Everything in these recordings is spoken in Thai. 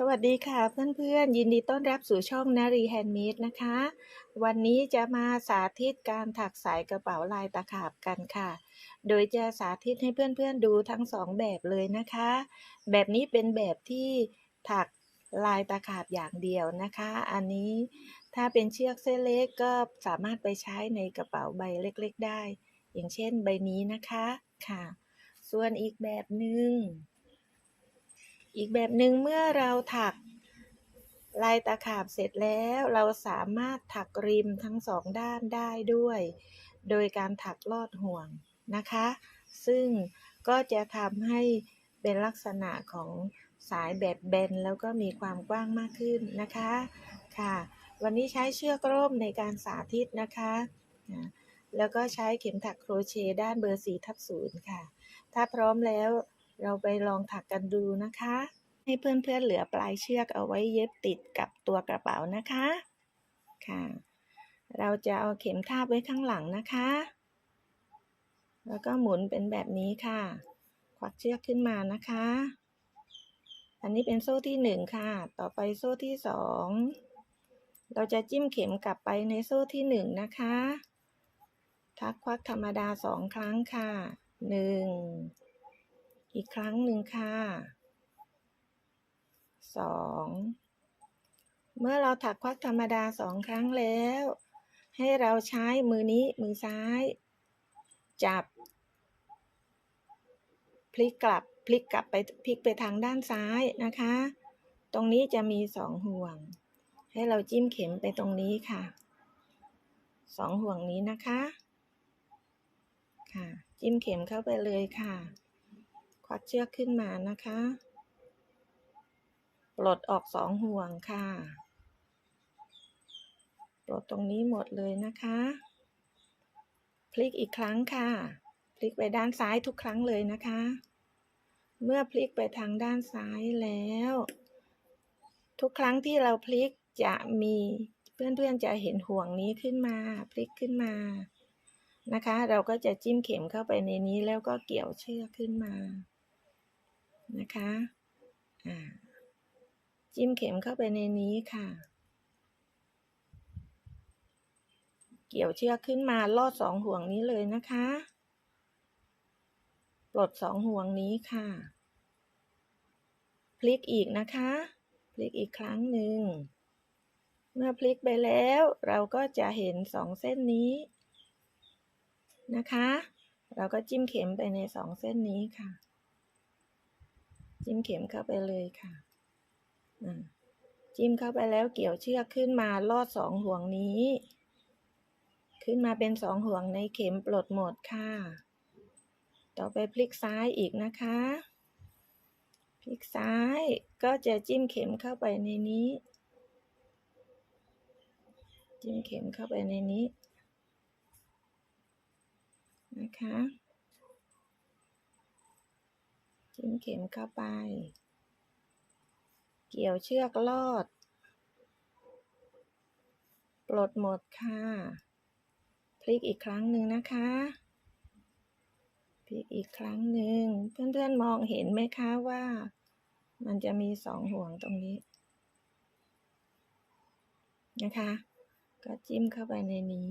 สวัสดีค่ะเพื่อนๆ ยินดีต้อนรับสู่ช่องนารีแฮนด์เมดนะคะ วันนี้จะมาสาธิตการถักสายกระเป๋าลายตะขาบกันค่ะ โดยจะสาธิตให้เพื่อนๆดูทั้งสองแบบเลยนะคะ แบบนี้เป็นแบบที่ถักลายตะขาบอย่างเดียวนะคะ อันนี้ถ้าเป็นเชือกเส้นเล็กก็สามารถไปใช้ในกระเป๋าใบเล็กๆ ได้ อย่างเช่นใบนี้นะคะค่ะ ส่วนอีกแบบหนึ่ง อีกแบบหนึ่งเมื่อเราถักลายตะขาบเสร็จแล้วเราสามารถถักริมทั้งสองด้านได้ด้วย โดยการถักลอดห่วงนะคะ ซึ่งก็จะทำให้เป็นลักษณะของสายแบบแบนแล้วก็มีความกว้างมากขึ้นนะคะค่ะ วันนี้ใช้เชือกร่มในการสาธิตนะคะแล้วก็ใช้เข็มถักโครเชต์ด้านเบอร์4ทับ0ค่ะ ถ้าพร้อมแล้ว เราไปลองถักกันดูนะคะ ให้เพื่อนๆเหลือปลายเชือกเอาไว้เย็บติดกับตัวกระเป๋านะคะ ค่ะ เราจะเอาเข็มทาบไว้ข้างหลังนะคะ แล้วก็หมุนเป็นแบบนี้ค่ะ ควักเชือกขึ้นมานะคะ อันนี้เป็นโซ่ที่หนึ่งค่ะ ต่อไปโซ่ที่สองเราจะจิ้มเข็มกลับไปในโซ่ที่หนึ่งนะคะ ทักควักธรรมดาสองครั้งค่ะหนึ่ง อีกครั้งหนึ่งค่ะสองเมื่อเราถักควักธรรมดาสองครั้งแล้ว ให้เราใช้มือนี้มือซ้าย จับ พลิกกลับพลิกกลับไปพลิกไปทางด้านซ้ายนะคะ ตรงนี้จะมีสองห่วง ให้เราจิ้มเข็มไปตรงนี้ค่ะสองห่วงนี้นะคะ ค่ะ จิ้มเข็มเข้าไปเลยค่ะ ควักเชือกขึ้นมานะคะ ปลดออกสองห่วงค่ะ ปลดตรงนี้หมดเลยนะคะ พลิกอีกครั้งค่ะ พลิกไปด้านซ้ายทุกครั้งเลยนะคะ เมื่อพลิกไปทางด้านซ้ายแล้ว ทุกครั้งที่เราพลิกจะมีเพื่อนๆจะเห็นห่วงนี้ขึ้นมา พลิกขึ้นมานะคะ เราก็จะจิ้มเข็มเข้าไปในนี้แล้วก็เกี่ยวเชือกขึ้นมา นะคะจิ้มเข็มเข้าไปในนี้ค่ะ เกี่ยวเชือกขึ้นมาลอดสองห่วงนี้เลยนะคะ ปลดสองห่วงนี้ค่ะ พลิกอีกนะคะ พลิกอีกครั้งหนึ่ง เมื่อพลิกไปแล้วเราก็จะเห็นสองเส้นนี้นะคะ เราก็จิ้มเข็มไปในสองเส้นนี้ค่ะ จิ้มเข็มเข้าไปเลยค่ะจิ้มเข้าไปแล้วเกี่ยวเชือกขึ้นมาลอดสองห่วงนี้ ขึ้นมาเป็นสองห่วงในเข็มปลดหมดค่ะ ต่อไปพลิกซ้ายอีกนะคะ พลิกซ้ายก็จะจิ้มเข็มเข้าไปในนี้ จิ้มเข็มเข้าไปในนี้นะคะ จิ้มเข็มเข้าไป เกี่ยวเชือกลอด ปลดหมดค่ะ พลิกอีกครั้งหนึ่งนะคะ พลิกอีกครั้งหนึ่ง เพื่อนๆมองเห็นไหมคะว่า มันจะมีสองห่วงตรงนี้ นะคะ ก็จิ้มเข้าไปในนี้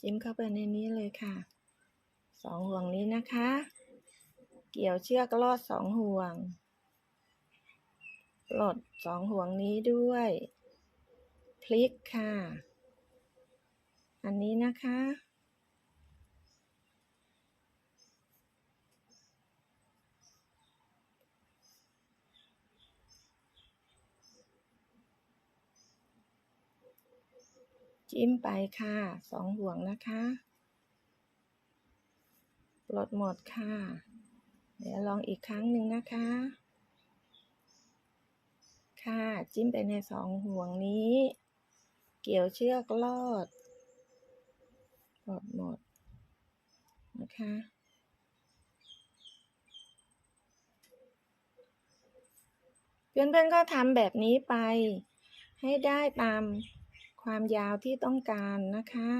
จิ้มเข้าไปในนี้เลยค่ะ สองห่วงนี้นะคะ เกี่ยวเชือกลอดสองห่วงปลดสองห่วงนี้ด้วย พลิกค่ะ อันนี้นะคะ จิ้มไปค่ะ สองห่วงนะคะ ลดหมดค่ะ เดี๋ยวลองอีกครั้งหนึ่งนะคะ ค่ะจิ้มไปในสองห่วงนี้ เกี่ยวเชือกลอดปลดหมดนะคะเพื่อนๆก็ทำแบบนี้ไป ให้ได้ตามความยาวที่ต้องการนะคะ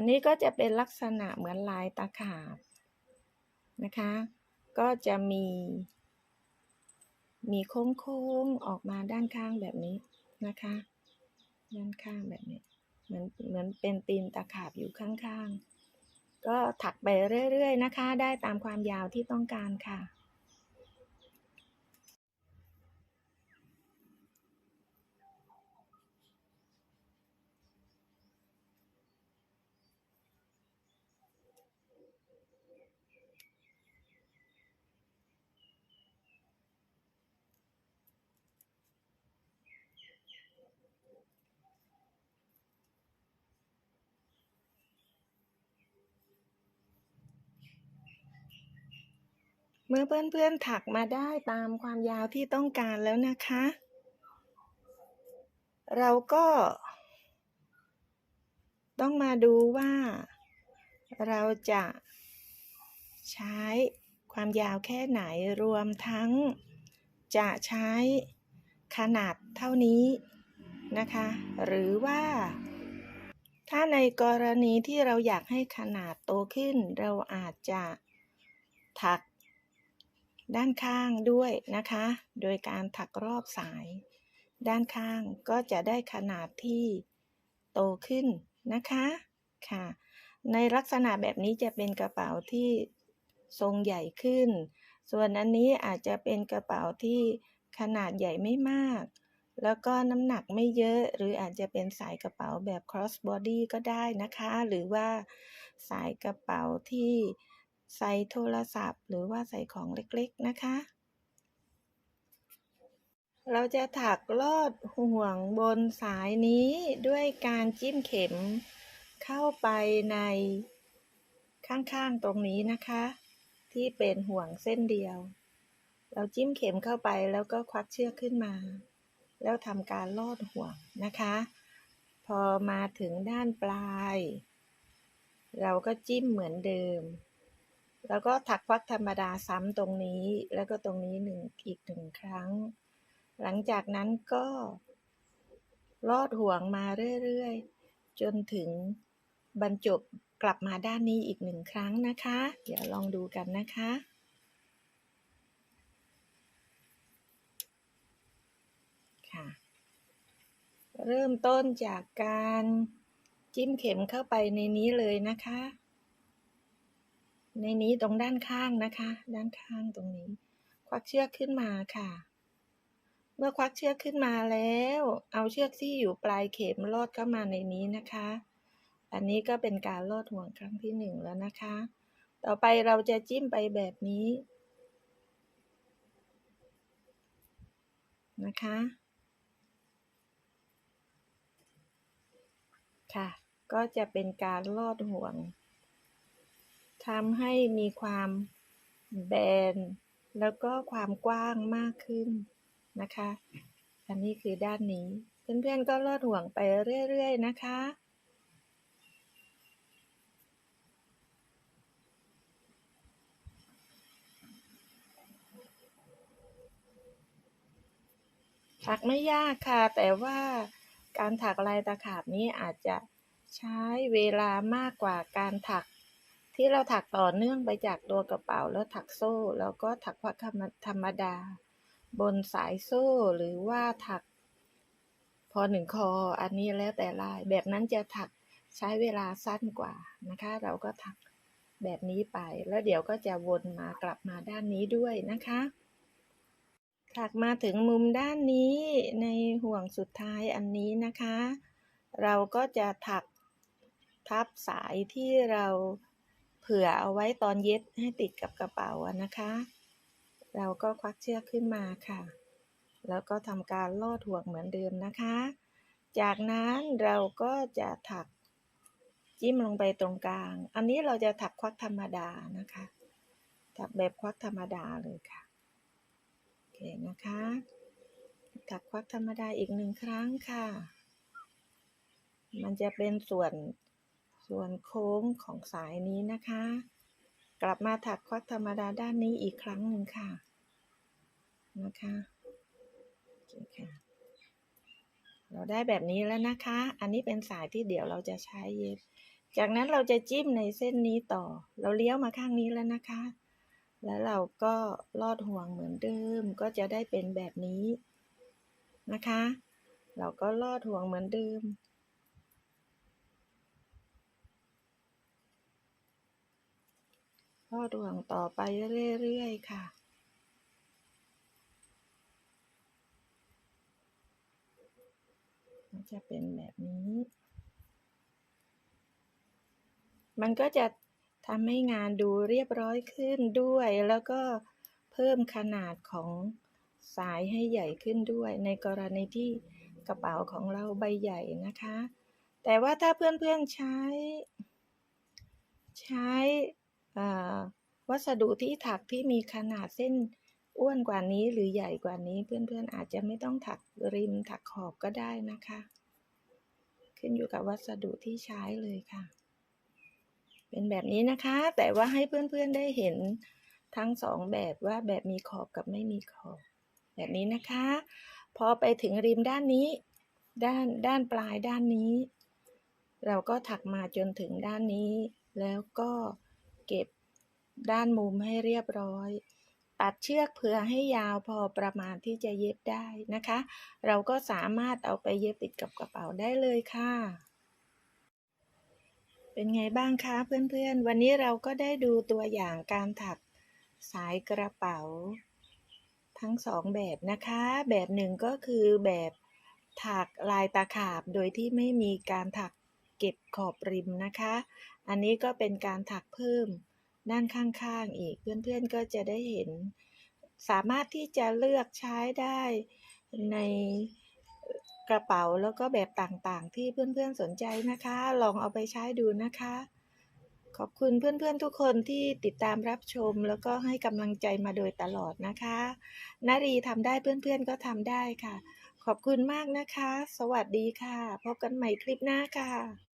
อันนี้ก็จะเป็นลักษณะเหมือนลายตะขาบนะคะ ก็จะมี มีโค้งๆออกมาด้านข้างแบบนี้นะคะ ด้านข้างแบบนี้ เหมือนเหมือนเป็นตีนตะขาบอยู่ข้างๆ ก็ถักไปเรื่อยๆนะคะ ได้ตามความยาวที่ต้องการค่ะ เมื่อเพื่อนๆถักมาได้ตามความยาวที่ต้องการแล้วนะคะ เราก็ ต้องมาดูว่า เราจะใช้ความยาวแค่ไหนรวมทั้ง จะใช้ขนาดเท่านี้นะคะ หรือว่าถ้าในกรณีที่เราอยากให้ขนาดโตขึ้น เราอาจจะถัก ด้านข้างด้วยนะคะ โดยการถักรอบสาย ด้านข้างก็จะได้ขนาดที่โตขึ้นนะคะค่ะ ในลักษณะแบบนี้จะเป็นกระเป๋าที่ทรงใหญ่ขึ้น ส่วนอันนี้อาจจะเป็นกระเป๋าที่ขนาดใหญ่ไม่มาก แล้วก็น้ำหนักไม่เยอะ หรืออาจจะเป็นสายกระเป๋าแบบ cross body ก็ได้นะคะ หรือว่าสายกระเป๋าที่ ใส่โทรศัพท์ หรือว่าใส่ของเล็กๆนะคะ เราจะถักลอดห่วงบนสายนี้ด้วยการจิ้มเข็มเข้าไปในข้างๆตรงนี้นะคะ ที่เป็นห่วงเส้นเดียว เราจิ้มเข็มเข้าไปแล้วก็ควักเชือกขึ้นมา แล้วทำการลอดห่วงนะคะ พอมาถึงด้านปลาย เราก็จิ้มเหมือนเดิม แล้วก็ถักควักธรรมดาซ้ำตรงนี้ แล้วก็ตรงนี้หนึ่งอีกหนึ่งครั้ง หลังจากนั้นก็ลอดห่วงมาเรื่อยๆ จนถึงบรรจบกลับมาด้านนี้อีกหนึ่งครั้งนะคะ เดี๋ยวลองดูกันนะคะ ค่ะ เริ่มต้นจากการจิ้มเข็มเข้าไปในนี้เลยนะคะ ในนี้ตรงด้านข้างนะคะ ด้านข้างตรงนี้ ควักเชือกขึ้นมาค่ะ เมื่อควักเชือกขึ้นมาแล้ว เอาเชือกที่อยู่ปลายเข็มลอดเข้ามาในนี้นะคะ อันนี้ก็เป็นการลอดห่วงครั้งที่หนึ่งแล้วนะคะ ต่อไปเราจะจิ้มไปแบบนี้ นะคะ ค่ะ ก็จะเป็นการลอดห่วง ทำให้มีความแบน แล้วก็ความกว้างมากขึ้นนะคะ อันนี้คือด้านนี้ เพื่อนๆก็ลอดห่วงไปเรื่อยๆนะคะถักไม่ยากค่ะ แต่ว่าการถักลายตะขาบนี้อาจจะใช้เวลามากกว่าการถัก ที่เราถักต่อเนื่องไปจากตัวกระเป๋าแล้วถักโซ่ แล้วก็ถักควักธรรมดา บนสายโซ่หรือว่าถัก พอหนึ่งคออันนี้แล้วแต่ลาย แบบนั้นจะถักใช้เวลาสั้นกว่านะคะ เราก็ถักแบบนี้ไป แล้วเดี๋ยวก็จะวนมากลับมาด้านนี้ด้วยนะคะ ถักมาถึงมุมด้านนี้ในห่วงสุดท้ายอันนี้นะคะ เราก็จะถักทับสายที่เรา ผื่อเอาไว้ตอนเย็บให้ติดกับกระเป๋านะคะ เราก็ควักเชือกขึ้นมาค่ะ แล้วก็ทำการลอดห่วงเหมือนเดิมนะคะ จากนั้นเราก็จะถักจิ้มลงไปตรงกลาง อันนี้เราจะถักควักธรรมดานะคะ ถักแบบควักธรรมดาเลยค่ะ โอเคนะคะ ถักควักธรรมดาอีกหนึ่งครั้งค่ะ มันจะเป็นส่วน ส่วนโค้งของสายนี้นะคะ กลับมาถักควักธรรมดาด้านนี้อีกครั้งหนึ่งค่ะ นะคะโอเคค่ะ เราได้แบบนี้แล้วนะคะ อันนี้เป็นสายที่เดี๋ยวเราจะใช้เย็บ จากนั้นเราจะจิ้มในเส้นนี้ต่อ เราเลี้ยวมาข้างนี้แล้วนะคะ แล้วเราก็ลอดห่วงเหมือนเดิม ก็จะได้เป็นแบบนี้นะคะ เราก็ลอดห่วงเหมือนเดิม ลอดวงต่อไปเรื่อยๆค่ะมันจะเป็นแบบนี้ มันก็จะทำให้งานดูเรียบร้อยขึ้นด้วย แล้วก็เพิ่มขนาดของสายให้ใหญ่ขึ้นด้วย ในกรณีที่กระเป๋าของเราใบใหญ่นะคะ แต่ว่าถ้าเพื่อนๆใช้ ใช้ วัสดุที่ถักที่มีขนาดเส้นอ้วนกว่านี้หรือใหญ่กว่านี้เพื่อนๆอาจจะไม่ต้องถักริมถักขอบก็ได้นะคะ ขึ้นอยู่กับวัสดุที่ใช้เลยค่ะ เป็นแบบนี้นะคะ แต่ว่าให้เพื่อนๆได้เห็นทั้งสองแบบว่าแบบมีขอบกับไม่มีขอบ แบบนี้นะคะ พอไปถึงริมด้านนี้ ด้านด้านปลายด้านนี้ เราก็ถักมาจนถึงด้านนี้ แล้วก็ ด้านมุมให้เรียบร้อย ตัดเชือกเผื่อให้ยาวพอประมาณที่จะเย็บได้นะคะ เราก็สามารถเอาไปเย็บติดกับกระเป๋าได้เลยค่ะ เป็นไงบ้างคะเพื่อนๆ วันนี้เราก็ได้ดูตัวอย่างการถักสายกระเป๋า ทั้งสองแบบนะคะ แบบหนึ่งก็คือแบบถักลายตาขาบโดยที่ไม่มีการถักเก็บขอบริมนะคะ อันนี้ก็เป็นการถักเพิ่ม ด้านข้างๆอีกเพื่อนๆก็จะได้เห็น สามารถที่จะเลือกใช้ได้ในกระเป๋าแล้วก็แบบต่างๆ ที่เพื่อนๆสนใจนะคะ ลองเอาไปใช้ดูนะคะ ขอบคุณเพื่อนๆทุกคนที่ติดตามรับชม แล้วก็ให้กำลังใจมาโดยตลอดนะคะนารีทำได้เพื่อนๆก็ทำได้ค่ะ ขอบคุณมากนะคะ สวัสดีค่ะ พบกันใหม่คลิปหน้าค่ะ